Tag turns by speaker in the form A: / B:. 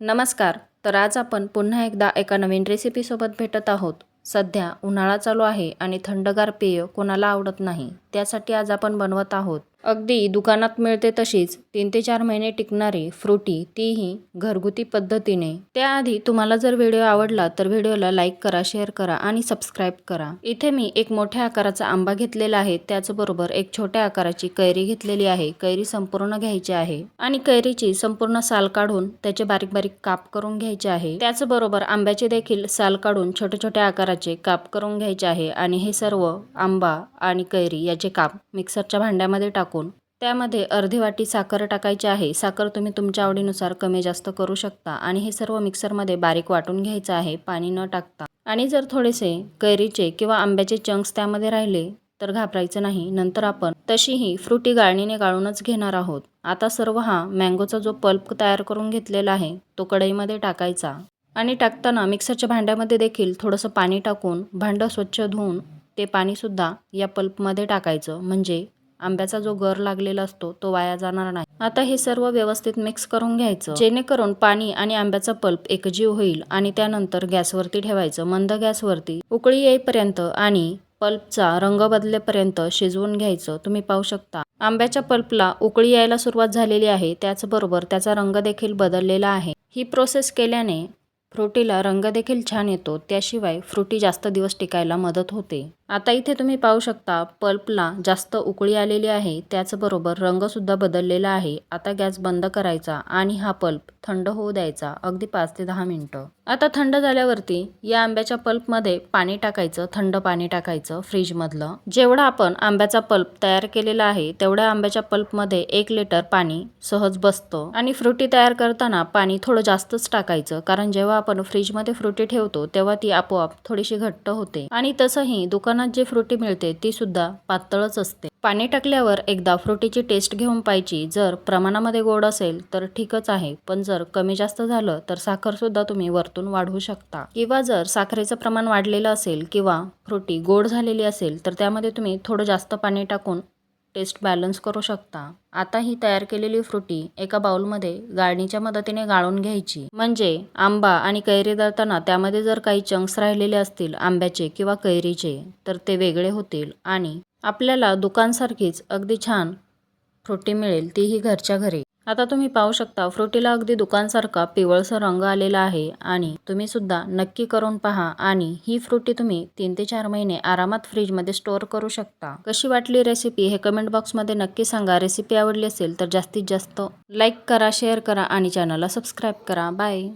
A: नमस्कार. तर आज आपण पुन्हा एकदा एका नवीन रेसिपीसोबत भेटत आहोत. सध्या उन्हाळा चालू आहे आणि थंडगार पेय कोणाला आवडत नाही त्यासाठी आज आपण बनवत आहोत अगदी दुकानात मिळते तशीच तीन ते चार महिने टिकणारी फ्रुटी तीही घरगुती पद्धतीने. त्याआधी तुम्हाला जर व्हिडिओ आवडला तर व्हिडिओला लाईक करा शेअर करा आणि सबस्क्राईब करा. इथे मी एक मोठ्या आकाराचा आंबा घेतलेला आहे. त्याचबरोबर एक छोट्या आकाराची कैरी घेतलेली आहे. कैरी संपूर्ण घ्यायची आहे आणि कैरीची संपूर्ण साल काढून त्याचे बारीक बारीक काप करून घ्यायचे आहे. त्याचबरोबर आंब्याचे देखील साल काढून छोट्या छोट्या आकाराचे काप करून घ्यायचे आहे आणि हे सर्व आंबा आणि कैरी याचे काप मिक्सरच्या भांड्यामध्ये टाकून त्यामध्ये अर्धी वाटी साखर टाकायची आहे. साखर तुम्ही तुमच्या आवडीनुसार कमी जास्त करू शकता आणि हे सर्व मिक्सरमध्ये बारीक वाटून घ्यायचं आहे. पाणी न टाकता. आणि जर थोडेसे कैरीचे किंवा आंब्याचे चंक्स त्यामध्ये राहिले तर घाबरायचं नाही. नंतर आपण तशीही फ्रुटी गाळणीने गाळूनच घेणार आहोत. आता सर्व हा मँगोचा जो पल्प तयार करून घेतलेला आहे तो कढईमध्ये टाकायचा. आणि टाकताना मिक्सरच्या भांड्यामध्ये देखील थोडंसं पाणी टाकून भांडं स्वच्छ धुवून ते पाणीसुद्धा या पल्पमध्ये टाकायचं. म्हणजे आंब्याचा जो गर लागलेला असतो तो वाया जाणार नाही. आता हे सर्व व्यवस्थित मिक्स करून घ्यायचं. जेणेकरून पाणी आणि आंब्याचा पल्प एकजीव होईल आणि त्यानंतर गॅसवरती ठेवायचं. मंद गॅसवरती. उकळी येईपर्यंत आणि पल्पचा रंग बदलेपर्यंत शिजवून घ्यायचं. तुम्ही पाहू शकता. आंब्याच्या पल्पला उकळी यायला सुरुवात झालेली आहे. त्याचबरोबर त्याचा रंग देखील बदललेला आहे. ही प्रोसेस केल्याने फ्रुटीला रंग देखील छान येतो. त्याशिवाय फ्रुटी जास्त दिवस टिकायला मदत होते. आता इथे तुम्ही पाहू शकता पल्पला जास्त उकळी आलेली आहे त्याचबरोबर रंगसुद्धा बदललेला आहे. आता गॅस बंद करायचा आणि हा पल्प थंड होऊ द्यायचा अगदी पाच ते दहा मिनटं. आता थंड झाल्यावरती या आंब्याच्या पल्पमध्ये पाणी टाकायचं थंड पाणी टाकायचं फ्रीजमधलं. जेवढा आपण आंब्याचा पल्प तयार केलेला आहे तेवढ्या आंब्याच्या पल्पमध्ये एक लिटर पाणी सहज बसतं. आणि फ्रुटी तयार करताना पाणी थोडं जास्तच टाकायचं कारण जेव्हा आपण फ्रीजमध्ये फ्रुटी ठेवतो तेव्हा ती आपोआप थोडीशी घट्ट होते. आणि तसंही दुकानात जी फ्रुटी मिळते ती सुद्धा पातळच असते. पाणी टाकल्यावर एकदा फ्रुटीची टेस्ट घेऊन पाहिजे जर प्रमाणामध्ये गोड असेल तर ठीकच आहे. पण जर कमी जास्त झालं तर साखर सुद्धा तुम्ही वरतून वाढवू शकता. किंवा जर साखरेचं प्रमाण वाढलेलं असेल किंवा फ्रुटी गोड झालेली असेल तर त्यामध्ये तुम्ही थोडं जास्त पाणी टाकून टेस्ट बॅलन्स करू शकता. आता ही तयार केलेली फ्रुटी एका बाउलमध्ये गाळणीच्या मदतीने गाळून घ्यायची. म्हणजे आंबा आणि कैरी दळताना त्यामध्ये जर काही चंक्स राहिलेले असतील आंब्याचे किंवा कैरीचे तर ते वेगळे होतील आणि आपल्याला दुकानसारखीच अगदी छान फ्रुटी मिळेल तीही घरच्या घरी. आता तुम्ही पाहू शकता फ्रुटीला अगदी दुकानसारखा पिवळसर रंग आलेला आहे आणि तुम्ही सुद्धा नक्की करून पहा आणि ही फ्रुटी तुम्ही तीन ते चार महिने आरामात फ्रीजमध्ये स्टोअर करू शकता. कशी वाटली रेसिपी हे कमेंट बॉक्समध्ये नक्की सांगा. रेसिपी आवडली असेल तर जास्तीत जास्त लाईक करा शेअर करा आणि चॅनलला सबस्क्राईब करा. बाय.